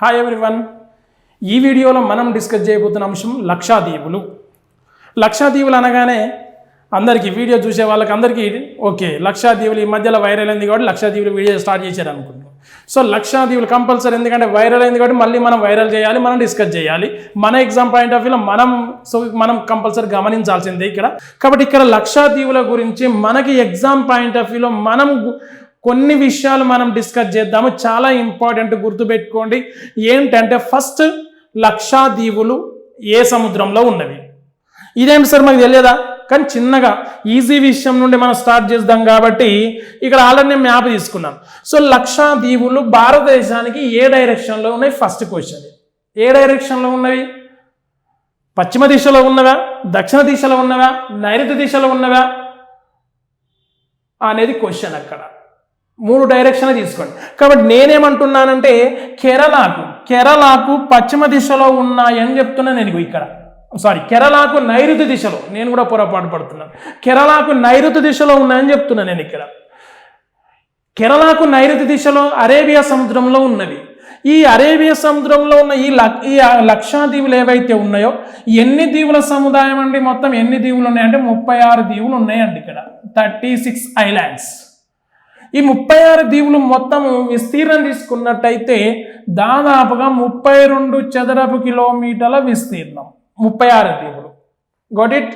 Hi everyone ఈ వీడియోలో మనం డిస్కస్ చేయబోతున్న అంశం లక్షాదీవులు. లక్షాదీవులు అనగానే అందరికీ వీడియో చూసే వాళ్ళకి అందరికీ ఓకే లక్షాదీవులు ఈ మధ్యలో వైరల్ అయింది కాబట్టి లక్షాదీవులు వీడియో స్టార్ట్ చేశారు అనుకుంటున్నాం. సో లక్షాదీవులు కంపల్సరీ ఎందుకంటే వైరల్ అయింది కాబట్టి మళ్ళీ మనం వైరల్ చేయాలి మనం డిస్కస్ చేయాలి. మన ఎగ్జామ్ పాయింట్ ఆఫ్ వ్యూలో మనం సో మనం కంపల్సరీ గమనించాల్సిందే ఇక్కడ. కాబట్టి ఇక్కడ లక్షాదీవుల గురించి మనకి ఎగ్జామ్ పాయింట్ ఆఫ్ వ్యూలో మనం కొన్ని విషయాలు మనం డిస్కస్ చేద్దాము. చాలా ఇంపార్టెంట్ గుర్తుపెట్టుకోండి. ఏంటంటే ఫస్ట్ లక్షాదీవులు ఏ సముద్రంలో ఉన్నవి? ఇదేంటి సార్ మాకు తెలియదా? కానీ చిన్నగా ఈజీ విషయం నుండి మనం స్టార్ట్ చేద్దాం కాబట్టి ఇక్కడ ఆల్రెడీ నేను మ్యాప్ తీసుకున్నాను. సో లక్షాదీవులు భారతదేశానికి ఏ డైరెక్షన్లో ఉన్నాయి? First question. ఏ డైరెక్షన్లో ఉన్నవి? పశ్చిమ దిశలో ఉన్నవా? దక్షిణ దిశలో ఉన్నవా? నైరుతి దిశలో ఉన్నవా? అనేది క్వశ్చన్ అక్కడ. మూడు డైరెక్షన్ తీసుకోండి. కాబట్టి నేనేమంటున్నానంటే కేరళకు కేరళకు పశ్చిమ దిశలో ఉన్నాయని చెప్తున్నా నేను ఇక్కడ. సారీ కేరళకు నైరుతి దిశలో నేను కూడా పొరపాటు పడుతున్నాను. కేరళకు నైరుతి దిశలో ఉన్నాయని చెప్తున్నా నేను ఇక్కడ. కేరళకు నైరుతి దిశలో అరేబియా సముద్రంలో ఉన్నవి ఈ అరేబియా సముద్రంలో ఉన్న ఈ లక్ ఈ లక్షాదీవులు ఏవైతే ఉన్నాయో ఎన్ని దీవుల సముదాయం అండి మొత్తం? ఎన్ని దీవులు ఉన్నాయంటే ముప్పై ఆరు దీవులు ఉన్నాయండి ఇక్కడ. Thirty six islands. ఈ ముప్పై ఆరు దీవులు మొత్తం విస్తీర్ణం తీసుకున్నట్టయితే దాదాపుగా ముప్పై రెండు చదరపు కిలోమీటర్ల విస్తీర్ణం. ముప్పై ఆరు దీవులు. గోట్ ఇట్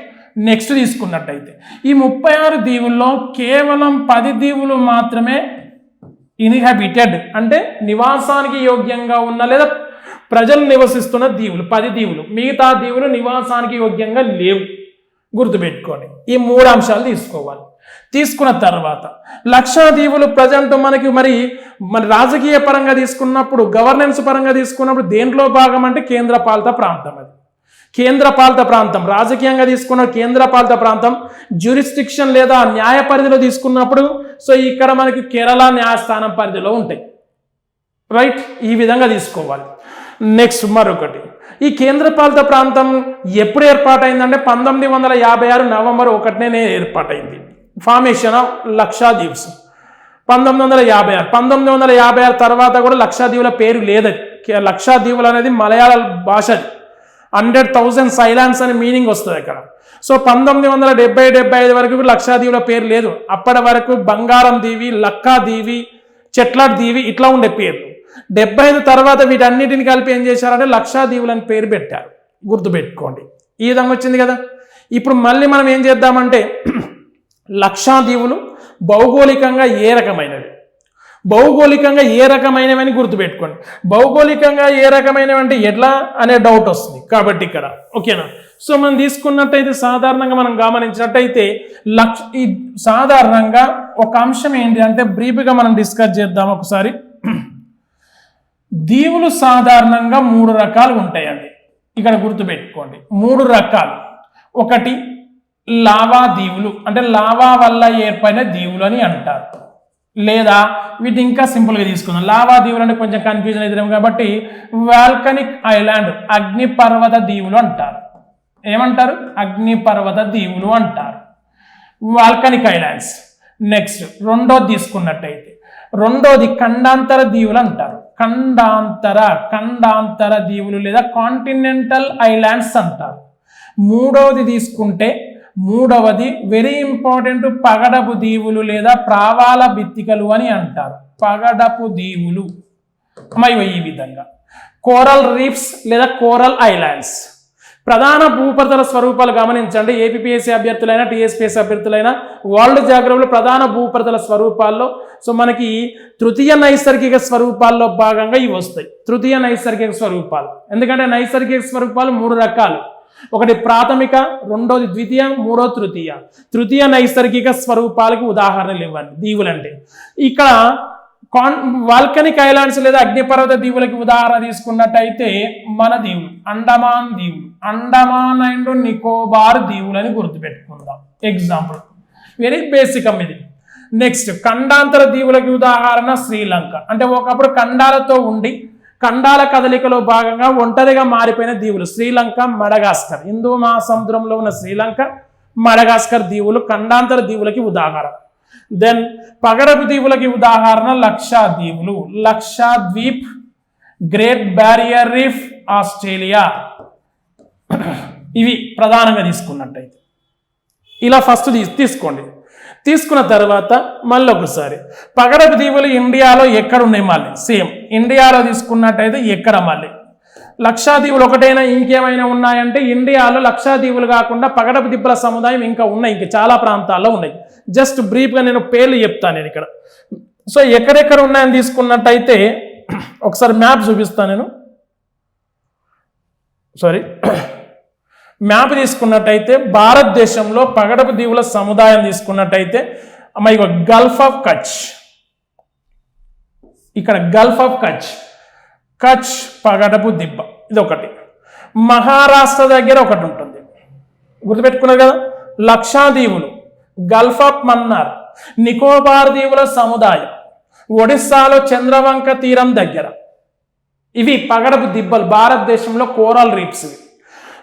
నెక్స్ట్ తీసుకున్నట్టయితే. ఈ ముప్పై ఆరు దీవుల్లో కేవలం పది దీవులు మాత్రమే ఇన్హాబిటెడ్ అంటే నివాసానికి యోగ్యంగా ఉన్న లేదా ప్రజలు నివసిస్తున్న దీవులు పది దీవులు. మిగతా దీవులు నివాసానికి యోగ్యంగా లేవు. గుర్తుపెట్టుకోండి. ఈ మూడు అంశాలు తీసుకోవాలి. తీసుకున్న తర్వాత లక్షాదీవులు ప్రజెంట్ మనకి మరి మన రాజకీయ పరంగా తీసుకున్నప్పుడు గవర్నెన్స్ పరంగా తీసుకున్నప్పుడు దేంట్లో భాగం అంటే కేంద్ర పాలిత ప్రాంతం అది. కేంద్ర పాలిత ప్రాంతం రాజకీయంగా తీసుకున్న కేంద్ర పాలిత ప్రాంతం జ్యూరిస్టిక్షన్ లేదా న్యాయ పరిధిలో తీసుకున్నప్పుడు సో ఇక్కడ మనకి కేరళ న్యాయస్థానం పరిధిలో ఉంటాయి. రైట్ ఈ విధంగా తీసుకోవాలి. నెక్స్ట్ మరొకటి. ఈ కేంద్రపాలిత ప్రాంతం ఎప్పుడు ఏర్పాటైందంటే పంతొమ్మిది వందల యాభై ఆరు నవంబర్ ఒకటినే ఏర్పాటైంది. ఫార్మేషన్ ఆఫ్ లక్షాదీవ్స్. పంతొమ్మిది వందల యాభై ఆరు. పంతొమ్మిది వందల యాభై ఆరు తర్వాత కూడా లక్షాదీవుల పేరు లేదది. లక్షాదీవులు అనేది మలయాళ భాష హండ్రెడ్ థౌజండ్ సైలాన్స్ అనే మీనింగ్ వస్తుంది అక్కడ. సో పంతొమ్మిది వందల డెబ్బై డెబ్బై ఐదు వరకు లక్షాదీవుల పేరు లేదు. అప్పటి వరకు బంగారం దీవి లక్కా దీవి చెట్లాట్ దీవి ఇట్లా ఉండే పేర్లు డెబ్బై ఐదు తర్వాత వీటన్నిటిని కలిపి ఏం చేశారంటే లక్షాదీవులు అని పేరు పెట్టారు. గుర్తుపెట్టుకోండి. ఈ విధంగా వచ్చింది కదా? ఇప్పుడు మళ్ళీ మనం ఏం చేద్దామంటే లక్షాదీవులు భౌగోళికంగా ఏ రకమైనవి? భౌగోళికంగా ఏ రకమైనవని గుర్తుపెట్టుకోండి. భౌగోళికంగా ఏ రకమైనవి అంటే ఎట్లా అనే డౌట్ వస్తుంది. కాబట్టి ఇక్కడ ఓకేనా సో మనం తీసుకున్నట్టయితే సాధారణంగా మనం గమనించినట్టయితే లక్ష ఈ సాధారణంగా ఒక అంశం ఏంటి అంటే బ్రీఫ్గా మనం డిస్కస్ చేద్దాం ఒకసారి. దీవులు సాధారణంగా మూడు రకాలు ఉంటాయండి. ఇక్కడ గుర్తుపెట్టుకోండి. మూడు రకాలు. ఒకటి లావా దీవులు అంటే లావా వల్ల ఏర్పడిన దీవులు అని అంటారు. లేదా వీటిని ఇంకా సింపుల్గా తీసుకుందాం. లావా దీవులు అంటే కొంచెం కన్ఫ్యూజన్ అవుతున్నాం కాబట్టి వాల్కనిక్ ఐలాండ్ అగ్నిపర్వత దీవులు అంటారు. ఏమంటారు? అగ్నిపర్వత దీవులు అంటారు. Volcanic islands. నెక్స్ట్ రెండోది తీసుకున్నట్టయితే రెండోది ఖండాంతర దీవులు అంటారు. ఖండాంతర ఖండాంతర దీవులు లేదా కాంటినెంటల్ ఐలాండ్స్ అంటారు. మూడవది తీసుకుంటే మూడవది వెరీ ఇంపార్టెంట్ పగడపు దీవులు లేదా ప్రావాల బిత్తికలు అని అంటారు. పగడపు దీవులు. అమ్మాయి ఈ విధంగా. కోరల్ రీఫ్స్ లేదా కోరల్ ఐలాండ్స్ ప్రధాన భూపరితల స్వరూపాలు గమనించండి. ఏపీఎస్సీ అభ్యర్థులైనా టీఎస్పీఎస్సీ అభ్యర్థులైనా వరల్డ్ జాగ్రఫీలో ప్రధాన భూపరితల స్వరూపాల్లో సో మనకి తృతీయ నైసర్గిక స్వరూపాల్లో భాగంగా ఇవి వస్తాయి. తృతీయ నైసర్గిక స్వరూపాలు. ఎందుకంటే నైసర్గిక స్వరూపాలు మూడు రకాలు. ఒకటి ప్రాథమిక రెండోది ద్వితీయ మూడో తృతీయ. తృతీయ నైసర్గిక స్వరూపాలకు ఉదాహరణలు ఇవ్వండి దీవులంటే. ఇక్కడ కాన్ వాల్కనిక్ ఐలాండ్స్ లేదా అగ్నిపర్వత దీవులకి ఉదాహరణ తీసుకున్నట్టయితే మన దీవులు అండమాన్ దీవులు. అండమాన్ అండ్ నికోబార్ దీవులు అని గుర్తుపెట్టుకుందాం. ఎగ్జాంపుల్ వెరీ బేసిక్ అమ్మ ఇది. నెక్స్ట్ ఖండాంతర దీవులకి ఉదాహరణ శ్రీలంక. అంటే ఒకప్పుడు ఖండాలతో ఉండి ఖండాల కదలికలో భాగంగా ఒంటరిగా మారిపోయిన దీవులు శ్రీలంక మడగాస్కర్. హిందూ మహాసముద్రంలో ఉన్న శ్రీలంక మడగాస్కర్ దీవులు ఖండాంతర దీవులకి ఉదాహరణ. దెన్ పగడపు దీవులకి ఉదాహరణ లక్షా దీవులు. Lakshadweep great barrier reef Australia. ఇవి ప్రధానంగా తీసుకున్నట్టయితే. ఇలా ఫస్ట్ తీసుకోండి. తీసుకున్న తర్వాత మళ్ళీ ఒకసారి. పగడపు దీవులు ఇండియాలో ఎక్కడ ఉన్నాయి మళ్ళీ? సేమ్. ఇండియాలో తీసుకున్నట్టయితే ఎక్కడ మళ్ళీ? లక్షాదీవులు ఒకటైనా ఇంకేమైనా ఉన్నాయంటే ఇండియాలో లక్షాదీవులు కాకుండా పగడపు దిబ్బల సముదాయం ఇంకా ఉన్నాయి. ఇంకా చాలా ప్రాంతాల్లో ఉన్నాయి. జస్ట్ బ్రీఫ్గా నేను పేర్లు చెప్తాను నేను ఇక్కడ. సో ఎక్కడెక్కడ ఉన్నాయని తీసుకున్నట్టయితే ఒకసారి మ్యాప్ చూపిస్తాను నేను. సారీ మ్యాప్ తీసుకున్నట్టయితే భారతదేశంలో పగడపు దీవుల సముదాయం తీసుకున్నట్టయితే అమ్మ గల్ఫ్ ఆఫ్ కచ్ ఇక్కడ గల్ఫ్ ఆఫ్ కచ్ కచ్ పగడపు దిబ్బ. ఇది ఒకటి మహారాష్ట్ర దగ్గర ఒకటి ఉంటుంది. గుర్తుపెట్టుకున్నారు కదా? లక్షాదీవులు. గల్ఫ్ ఆఫ్ మన్నార్ నికోబార్ దీవుల సముదాయం. ఒడిస్సాలో చంద్రవంక తీరం దగ్గర. ఇవి పగడపు దిబ్బలు. భారతదేశంలో కోరల్ రీప్స్ ఇవి.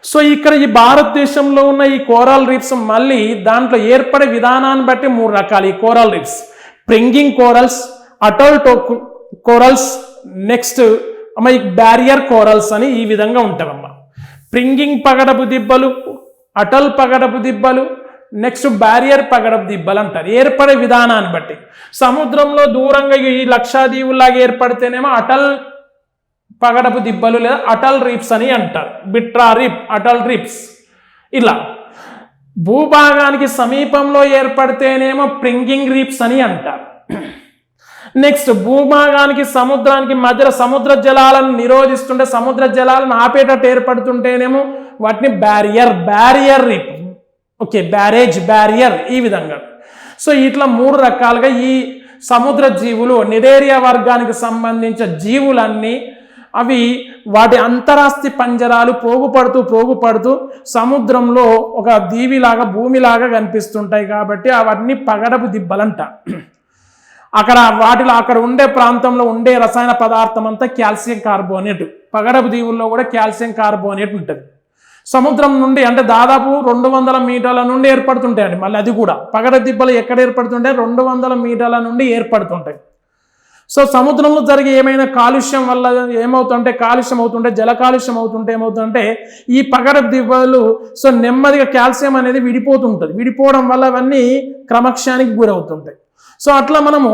సో ఇక్కడ ఈ భారతదేశంలో ఉన్న ఈ కోరల్ రీఫ్స్ మళ్ళీ దాంట్లో ఏర్పడే విధానాన్ని బట్టి మూడు రకాలు ఈ coral reefs. Fringing corals atoll టోకు కోరల్స్ నెక్స్ట్ అమ్మ ఈ బ్యారియర్ కోరల్స్ అని ఈ విధంగా ఉంటావమ్మ ప్రింగింగ్ పగడపు దిబ్బలు అటల్ పగడపు దిబ్బలు నెక్స్ట్ బ్యారియర్ పగడపు దిబ్బలు అంటారు. ఏర్పడే విధానాన్ని బట్టి. సముద్రంలో దూరంగా ఈ లక్షాదీవులాగా ఏర్పడితేనేమో అటల్ పగడపు దిబ్బలు లేదా అటల్ రీప్స్ అని అంటారు. బిట్రా రీప్ అటల్ రీప్స్ ఇలా. భూభాగానికి సమీపంలో ఏర్పడితేనేమో ప్రింగింగ్ రీప్స్ అని అంటారు. నెక్స్ట్ భూభాగానికి సముద్రానికి మధ్యలో సముద్ర జలాలను నిరోధిస్తుంటే సముద్ర జలాలను ఆపేటట్టు ఏర్పడుతుంటేనేమో వాటిని barrier barrier reef okay barrage barrier ఈ విధంగా. సో ఇట్లా మూడు రకాలుగా ఈ సముద్ర జీవులు నిరేరియా వర్గానికి సంబంధించిన జీవులన్నీ అవి వాటి అంతరాస్తి పంజరాలు పోగుపడుతూ పోగుపడుతూ సముద్రంలో ఒక దీవిలాగా భూమిలాగా కనిపిస్తుంటాయి కాబట్టి అవన్నీ పగడపు దిబ్బలంట. అక్కడ వాటిలో అక్కడ ఉండే ప్రాంతంలో ఉండే రసాయన పదార్థం అంతా కాల్షియం కార్బోనేట్. పగడపు దీవుల్లో కూడా కాల్షియం కార్బోనేట్ ఉంటుంది. సముద్రం నుండి అంటే దాదాపు రెండు వందల మీటర్ల నుండి ఏర్పడుతుంటాయండి మళ్ళీ అది కూడా. పగడ దిబ్బలు ఎక్కడ ఏర్పడుతుంటాయి? రెండు వందల మీటర్ల నుండి ఏర్పడుతుంటాయి. సో సముద్రంలో జరిగే ఏమైనా కాలుష్యం వల్ల ఏమవుతుంటే కాలుష్యం అవుతుంటే జల కాలుష్యం అవుతుంటే ఏమవుతుందంటే ఈ పగడ దిబ్బలు సో నెమ్మదిగా కాల్షియం అనేది విడిపోతుంటుంది. విడిపోవడం వల్ల అవన్నీ క్రమక్షానికి గురవుతుంటాయి. సో అట్లా మనము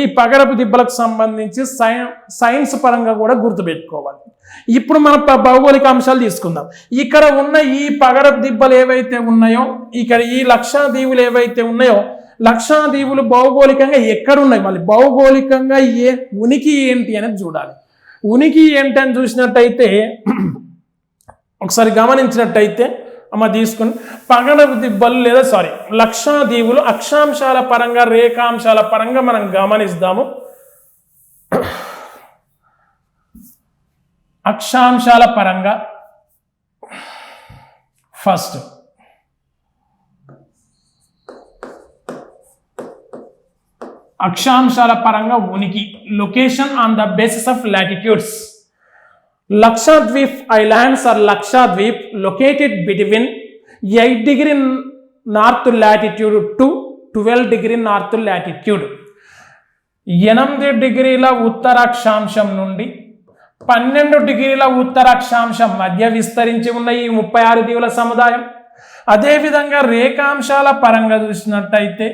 ఈ పగడపు దిబ్బలకు సంబంధించి సై సైన్స్ పరంగా కూడా గుర్తుపెట్టుకోవాలి. ఇప్పుడు మన భౌగోళిక అంశాలు తీసుకుందాం. ఇక్కడ ఉన్న ఈ పగడపు దిబ్బలు ఏవైతే ఉన్నాయో ఇక్కడ ఈ లక్షాదీవులు ఏవైతే ఉన్నాయో లక్షాదీవులు భౌగోళికంగా ఎక్కడున్నాయి? మళ్ళీ భౌగోళికంగా ఏ ఉనికి ఏంటి అనేది చూడాలి. ఉనికి ఏంటి అని చూసినట్టయితే ఒకసారి గమనించినట్టయితే అమ్మ తీసుకుని పగడపు దిబ్బలు లేదా సారీ లక్షాదీవులు అక్షాంశాల పరంగా రేఖాంశాల పరంగా మనం గమనిస్తాము. అక్షాంశాల పరంగా ఫస్ట్ అక్షాంశాల పరంగా ఉనికి location on the basis of latitudes Lakshadweep islands are Lakshadweep located between eight degree north latitude to twelve degree north latitude ఎనిమిది డిగ్రీల ఉత్తరాక్షాంశం నుండి పన్నెండు డిగ్రీల ఉత్తరాక్షాంశం మధ్య విస్తరించి ఉన్న ఈ ముప్పై ఆరు దీవుల సముదాయం అదేవిధంగా రేఖాంశాల పరంగా చూసినట్టయితే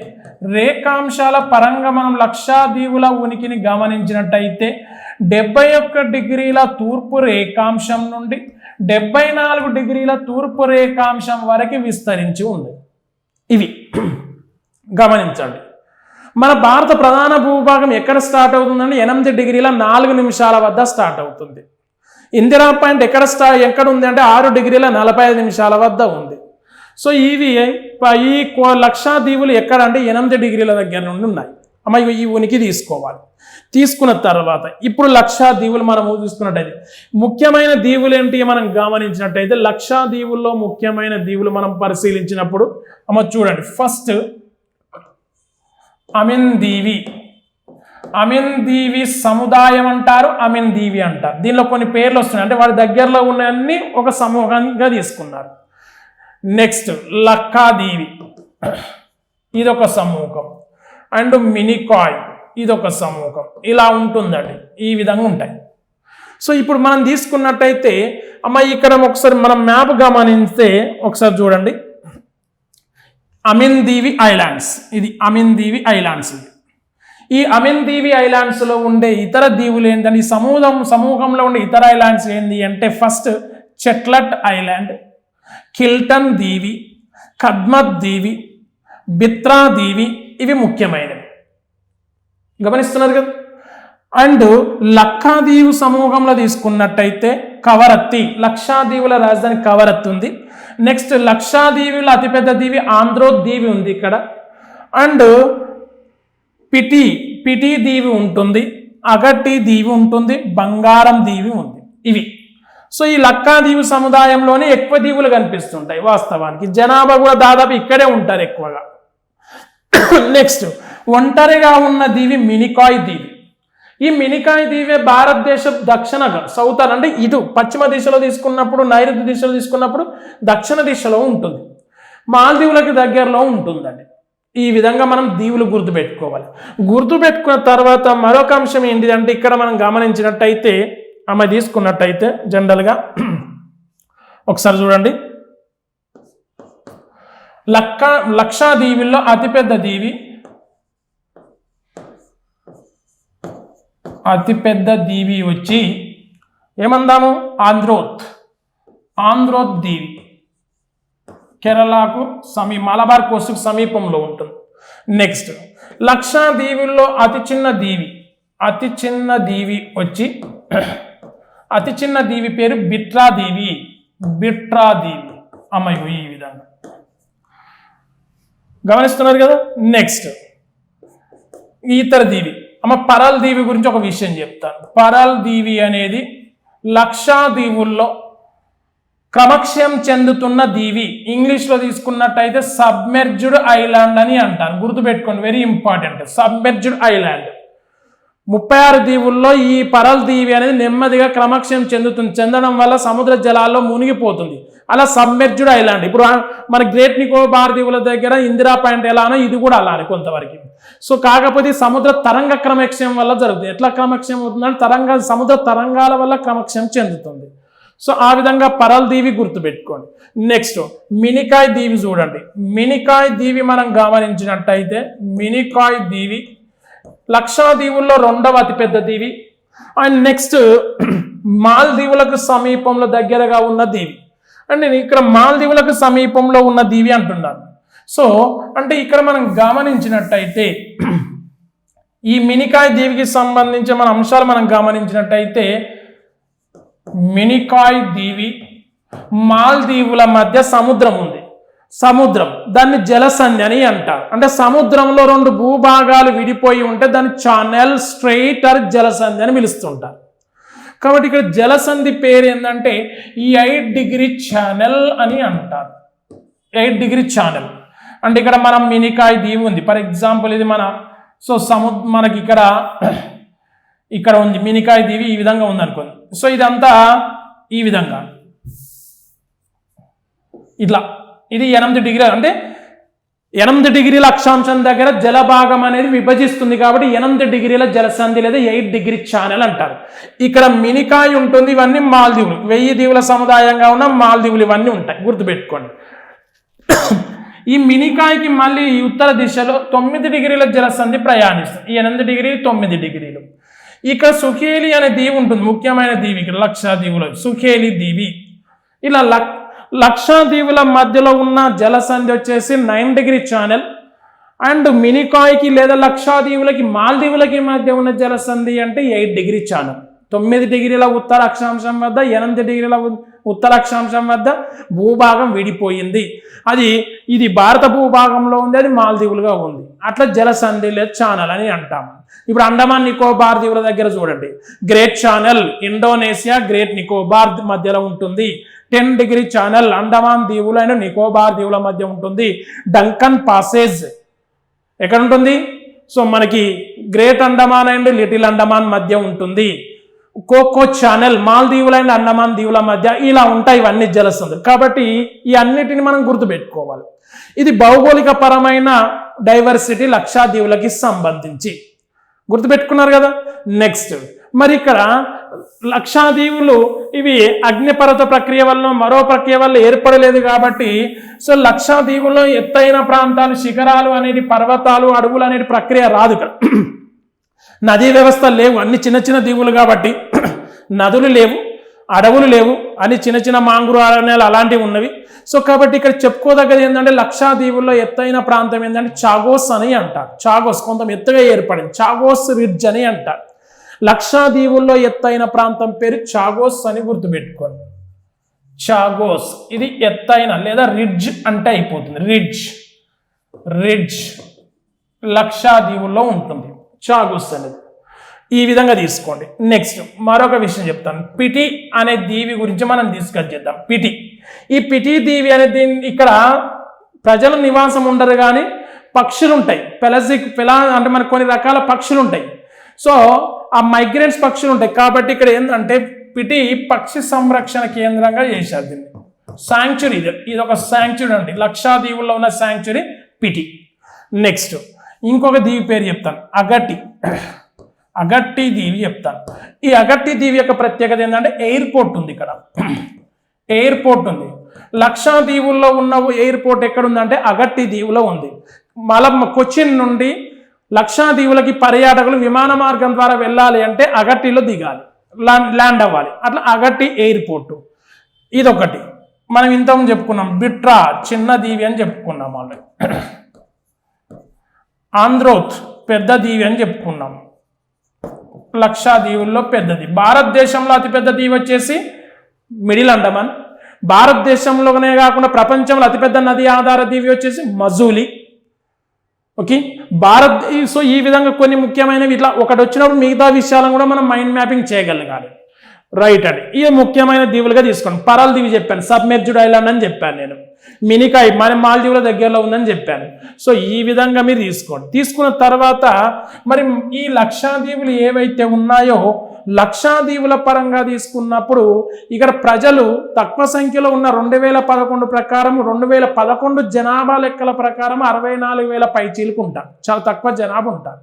రేఖాంశాల పరంగా మనం లక్షాదీవుల ఉనికిని గమనించినట్టయితే డెబ్బై ఒక్క డిగ్రీల తూర్పు రేఖాంశం నుండి డెబ్బై నాలుగు డిగ్రీల తూర్పు రేఖాంశం వరకు విస్తరించి ఉంది. ఇవి గమనించండి. మన భారత ప్రధాన భూభాగం ఎక్కడ స్టార్ట్ అవుతుందంటే ఎనిమిది డిగ్రీల నాలుగు నిమిషాల వద్ద స్టార్ట్ అవుతుంది. ఇందిరా పాయింట్ ఎక్కడ స్టా ఎక్కడ ఉంది అంటే ఆరు డిగ్రీల నలభై ఐదు నిమిషాల వద్ద ఉంది. సో ఇవి ఈ లక్షాదీవులు ఎక్కడ అంటే ఎనిమిది డిగ్రీల దగ్గర నుండి ఉన్నాయి. అమ్మ ఈ ఉనికి తీసుకోవాలి. తీసుకున్న తర్వాత ఇప్పుడు లక్షాదీవులు మనం చూసుకున్నట్టయితే ముఖ్యమైన దీవులు ఏంటి మనం గమనించినట్టయితే లక్షాదీవుల్లో ముఖ్యమైన దీవులు మనం పరిశీలించినప్పుడు అమ్మ చూడండి ఫస్ట్ అమిన్ దీవి. అమిన్ దీవి సముదాయం అంటారు అమిన్ దీవి అంటారు. దీనిలో కొన్ని పేర్లు వస్తున్నాయి. అంటే వాడి దగ్గరలో ఉన్నవన్నీ ఒక సమూహంగా తీసుకున్నారు. నెక్స్ట్ లక్కాదీవి ఇదొక సమూహం. అండ్ మినికాయ్ ఇదొక సమూహం. ఇలా ఉంటుందండి. ఈ విధంగా ఉంటాయి. సో ఇప్పుడు మనం తీసుకున్నట్టయితే అమ్మ ఇక్కడ ఒకసారి మనం మ్యాప్ గమనిస్తే ఒకసారి చూడండి. అమిన్ దీవి ఐలాండ్స్ ఇది అమిన్ దీవి ఐలాండ్స్ ఇది. ఈ అమిన్ దీవి ఐలాండ్స్లో ఉండే ఇతర దీవులు ఏంటంటే ఈ సమూహం సమూహంలో ఉండే ఇతర ఐలాండ్స్ ఏంటి అంటే ఫస్ట్ చెట్లట్ ఐలాండ్ కిల్టన్ దీవి కద్మత్ దీవి బిత్రా దీవి ఇవి ముఖ్యమైనవి గమనిస్తున్నారు కదా అండ్ లక్షాదీవు సమూహంలో తీసుకున్నట్టయితే కవరత్తి లక్షాదీవుల రాజధాని కవరత్తి ఉంది నెక్స్ట్ లక్షాదీవుల అతిపెద్ద దీవి ఆంధ్రో దీవి ఉంది ఇక్కడ అండ్ పిటి పిటి దీవి ఉంటుంది అగట్టి దీవి ఉంటుంది బంగారం దీవి ఉంది ఇవి సో ఈ లక్కాదీవు సముదాయంలోనే ఎక్కువ దీవులు కనిపిస్తుంటాయి వాస్తవానికి. జనాభా కూడా దాదాపు ఇక్కడే ఉంటారు ఎక్కువగా. నెక్స్ట్ ఒంటరిగా ఉన్న దీవి మినికాయ్ దీవి. ఈ మినికాయ్ దీవే భారతదేశ దక్షిణ సౌతర్ అంటే ఇటు పశ్చిమ దిశలో తీసుకున్నప్పుడు నైరుతి దిశలో తీసుకున్నప్పుడు దక్షిణ దిశలో ఉంటుంది. మాల్దీవులకి దగ్గరలో ఉంటుందండి. ఈ విధంగా మనం దీవులు గుర్తుపెట్టుకోవాలి. గుర్తుపెట్టుకున్న తర్వాత మరొక అంశం ఏంటిదంటే ఇక్కడ మనం గమనించినట్టయితే ఆమె తీసుకున్నట్టయితే జనరల్గా ఒకసారి చూడండి. లక్క లక్షా దీవుల్లో అతిపెద్ద దీవి. అతిపెద్ద దీవి వచ్చి ఏమందాము? ఆంధ్రోత్. ఆంధ్రోత్ దీవి. కేరళకు సమీ మలబార్ కోస్టుకు సమీపంలో ఉంటుంది. నెక్స్ట్ లక్షా దీవుల్లో అతి చిన్న దీవి. అతి చిన్న దీవి వచ్చి అతి చిన్న దీవి పేరు బిట్రా దీవి బిట్రా దీవి అమ్మాయి ఈ విధంగా. గమనిస్తున్నారు కదా? నెక్స్ట్ ఇతర దీవి. అమ్మ పరాల్ దీవి గురించి ఒక విషయం చెప్తాను. పరాల్ దీవి అనేది లక్షా దీవుల్లో క్రమక్షయం చెందుతున్న దీవి. ఇంగ్లీష్లో తీసుకున్నట్టయితే సబ్మెర్జ్డ్ ఐలాండ్ అని అంటారు. గుర్తుపెట్టుకోండి వెరీ ఇంపార్టెంట్ సబ్మెర్జ్డ్ ఐలాండ్. ముప్పై ఆరు దీవుల్లో ఈ పరల్ దీవి అనేది నెమ్మదిగా క్రమక్షయం చెందుతుంది. చెందడం వల్ల సముద్ర జలాల్లో మునిగిపోతుంది. అలా సబ్మెర్జ్డ్ ఐలాండ్. ఇప్పుడు మన గ్రేట్ నికోబార్ దీవుల దగ్గర ఇందిరా పాయింట్ ఎలానో ఇది కూడా అలానే కొంతవరకు. సో కాకపోతే సముద్ర తరంగ క్రమక్షయం వల్ల జరుగుతుంది. ఎట్లా క్రమక్షయం అవుతుందంటే తరంగ సముద్ర తరంగాల వల్ల క్రమక్షయం చెందుతుంది. సో ఆ విధంగా పరల్ దీవి గుర్తుపెట్టుకోండి. నెక్స్ట్ మినికాయ్ దీవి చూడండి. మినికాయ్ దీవి మనం గమనించినట్టయితే మినికాయ్ దీవి లక్షాదీవుల్లో రెండవ అతిపెద్ద దీవి. అండ్ నెక్స్ట్ మాల్దీవులకు సమీపంలో దగ్గరగా ఉన్న దీవి. అంటే నేను ఇక్కడ మాల్దీవులకు సమీపంలో ఉన్న దీవి అంటున్నాను. సో అంటే ఇక్కడ మనం గమనించినట్టయితే ఈ మినికాయ్ దీవికి సంబంధించిన మన అంశాలు మనం గమనించినట్టయితే మినికాయ్ దీవి మాల్దీవుల మధ్య సముద్రం ఉంది. సముద్రం. దాన్ని జలసంధి అని అంటారు. అంటే సముద్రంలో రెండు భూభాగాలు విడిపోయి ఉంటే దాన్ని ఛానల్ స్ట్రెయిట్ ఆర్ జలసంధి అని పిలుస్తుంటారు. కాబట్టి ఇక్కడ జలసంధి పేరు ఏంటంటే ఈ ఎయిట్ డిగ్రీ ఛానల్ అని అంటారు. Eight degree channel. అంటే ఇక్కడ మనం మినికాయ్ దీవి ఉంది. ఫర్ ఎగ్జాంపుల్ ఇది మన సో సము మనకి ఇక్కడ ఇక్కడ ఉంది. మినికాయ్ దీవి ఈ విధంగా ఉంది అనుకోండి. సో ఇదంతా ఈ విధంగా. ఇట్లా. ఇది ఎనిమిది డిగ్రీ అంటే ఎనిమిది డిగ్రీల అక్షాంశం దగ్గర జలభాగం అనేది విభజిస్తుంది కాబట్టి ఎనిమిది డిగ్రీల జలసంధి లేదా ఎయిట్ డిగ్రీ ఛానల్ అంటారు. ఇక్కడ మినికాయ్ ఉంటుంది ఇవన్నీ మాల్దీవులు. వెయ్యి దీవుల సముదాయంగా ఉన్న మాల్దీవులు ఇవన్నీ ఉంటాయి. గుర్తుపెట్టుకోండి. ఈ మినికాయకి మళ్ళీ ఉత్తర దిశలో తొమ్మిది డిగ్రీల జలసంధి ప్రయాణిస్తుంది. ఈ ఎనిమిది డిగ్రీ తొమ్మిది డిగ్రీలు. ఇక్కడ సుఖేలి అనే దీవి ఉంటుంది. ముఖ్యమైన దీవి ఇక్కడ లక్షా దీవులు. సుఖేలి దీవి. ఇలా లక్ లక్షాదీవుల మధ్యలో ఉన్న జలసంధి వచ్చేసి నైన్ డిగ్రీ ఛానల్. అండ్ మినికాయ్కి లేదా లక్షాదీవులకి మాల్దీవులకి మధ్య ఉన్న జలసంధి అంటే ఎయిట్ డిగ్రీ ఛానల్. తొమ్మిది డిగ్రీల ఉత్తర అక్షాంశం వద్ద ఎనిమిది డిగ్రీల ఉత్తర అక్షాంశం వద్ద భూభాగం విడిపోయింది. అది ఇది భారత భూభాగంలో ఉంది అది మాల్దీవులుగా ఉంది. అట్లా జలసంధి లేదా ఛానల్ అని అంటాం. ఇప్పుడు అండమాన్ నికోబార్ దీవుల దగ్గర చూడండి. Great channel Indonesia great Nicobar మధ్యలో ఉంటుంది. టెన్ డిగ్రీ ఛానల్ అండమాన్ దీవులు అండ్ నికోబార్ దీవుల మధ్య ఉంటుంది. డంకన్ పాసేజ్ ఎక్కడ ఉంటుంది? సో మనకి great Andaman and little Andaman మధ్య ఉంటుంది. కోకో ఛానల్ మాల్దీవులు అండ్ అండమాన్ దీవుల మధ్య ఇలా ఉంటాయి ఇవన్నీ జలసంధులు కాబట్టి ఈ అన్నిటిని మనం గుర్తుపెట్టుకోవాలి. ఇది భౌగోళిక పరమైన డైవర్సిటీ లక్షా దీవులకి సంబంధించి. గుర్తుపెట్టుకున్నారు కదా? నెక్స్ట్ మరి ఇక్కడ లక్షాదీవులు ఇవి అగ్నిపర్వత ప్రక్రియ వల్ల మరో ప్రక్రియ వల్ల ఏర్పడలేదు కాబట్టి సో లక్షాదీవుల్లో ఎత్తైన ప్రాంతాలు శిఖరాలు అనేది పర్వతాలు అడవులు అనేది ప్రక్రియ రాదు ఇక్కడ. నదీ వ్యవస్థ లేవు అన్ని చిన్న చిన్న దీవులు కాబట్టి నదులు లేవు అడవులు లేవు అని చిన్న చిన్న మాంగురు అరణ్యాలు అలాంటివి ఉన్నవి. సో కాబట్టి ఇక్కడ చెప్పుకోదగ్గది ఏంటంటే లక్షా దీవుల్లో ఎత్తైన ప్రాంతం ఏంటంటే చాగోస్ అని అంటారు. చాగోస్ కొంత ఎత్తుగా ఏర్పడింది. చాగోస్ రిడ్జ్ అని అంటారు. లక్షా దీవుల్లో ఎత్తైన ప్రాంతం పేరు చాగోస్ అని గుర్తుపెట్టుకోండి. చాగోస్ ఇది ఎత్తైన లేదా రిడ్జ్ అంటే అయిపోతుంది. రిడ్జ్ రిడ్జ్ లక్షా దీవుల్లో ఉంటుంది. చాగోస్ అనేది. ఈ విధంగా తీసుకోండి. నెక్స్ట్ మరొక విషయం చెప్తాను. పిటి అనే దీవి గురించి మనం డిస్కస్ చేద్దాం. పిటి. ఈ పిటి దీవి అనే దీని ఇక్కడ ప్రజల నివాసం ఉండరు కానీ పక్షులు ఉంటాయి పెలసిక్ పెలా అంటే మనకు కొన్ని రకాల పక్షులు ఉంటాయి సో ఆ మైగ్రెంట్స్ పక్షులు ఉంటాయి. కాబట్టి ఇక్కడ ఏంటంటే పిటి పక్షి సంరక్షణ కేంద్రంగా చేశారు దీన్ని. శాంక్చురీ ఇది. ఇది ఒక శాంక్చురీ అండి. లక్షాదీవుల్లో ఉన్న శాంక్చురీ పిటి. నెక్స్ట్ ఇంకొక దీవి పేరు చెప్తాను. అగట్టి. అగట్టి దీవి చెప్తాను. ఈ అగట్టి దీవి యొక్క ప్రత్యేకత ఏంటంటే ఎయిర్పోర్ట్ ఉంది ఇక్కడ. ఎయిర్పోర్ట్ ఉంది. లక్షా దీవుల్లో ఉన్న ఎయిర్పోర్ట్ ఎక్కడ ఉందంటే అగట్టి దీవులో ఉంది. మల కొచ్చిన్ నుండి లక్షణదీవులకి పర్యాటకులు విమాన మార్గం ద్వారా వెళ్ళాలి అంటే అగట్టిలో దిగాలి. ల్యాండ్ ల్యాండ్ అవ్వాలి. అట్లా అగట్టి ఎయిర్పోర్టు. ఇదొకటి. మనం ఇంతకుముందు చెప్పుకున్నాం బిట్రా చిన్న దీవి అని చెప్పుకున్నాం ఆల్రెడీ. ఆంధ్రోత్ పెద్ద దీవి అని చెప్పుకున్నాం. లక్షా దీవుల్లో పెద్దది భారతదేశంలో అతిపెద్ద దీవి వచ్చేసి మిడిల్ అండమాన్. భారతదేశంలోనే కాకుండా ప్రపంచంలో అతిపెద్ద నది ఆధార దీవి వచ్చేసి మజూలి. ఓకే భారత్ సో ఈ విధంగా కొన్ని ముఖ్యమైనవి ఇట్లా ఒకటి వచ్చినప్పుడు మిగతా విషయాలను కూడా మనం మైండ్ మ్యాపింగ్ చేయగలగాలి. రైట్ అండి ఇవి ముఖ్యమైన దీవులుగా తీసుకోండి. పరల్ దీవి చెప్పాను. సబ్మెర్జ్డ్ ఐలాండ్ అని చెప్పాను నేను. మినికాయ్ మన మాల్దీవుల దగ్గరలో ఉందని చెప్పాను. సో ఈ విధంగా మీరు తీసుకోండి. తీసుకున్న తర్వాత మరి ఈ లక్షాదీవులు ఏవైతే ఉన్నాయో లక్షాదీవుల పరంగా తీసుకున్నప్పుడు ఇక్కడ ప్రజలు తక్కువ సంఖ్యలో ఉన్న రెండు వేల పదకొండు ప్రకారం రెండు వేల పదకొండు జనాభా లెక్కల ప్రకారం అరవై నాలుగు వేల పైచీలకు ఉంటారు. చాలా తక్కువ జనాభా ఉంటారు.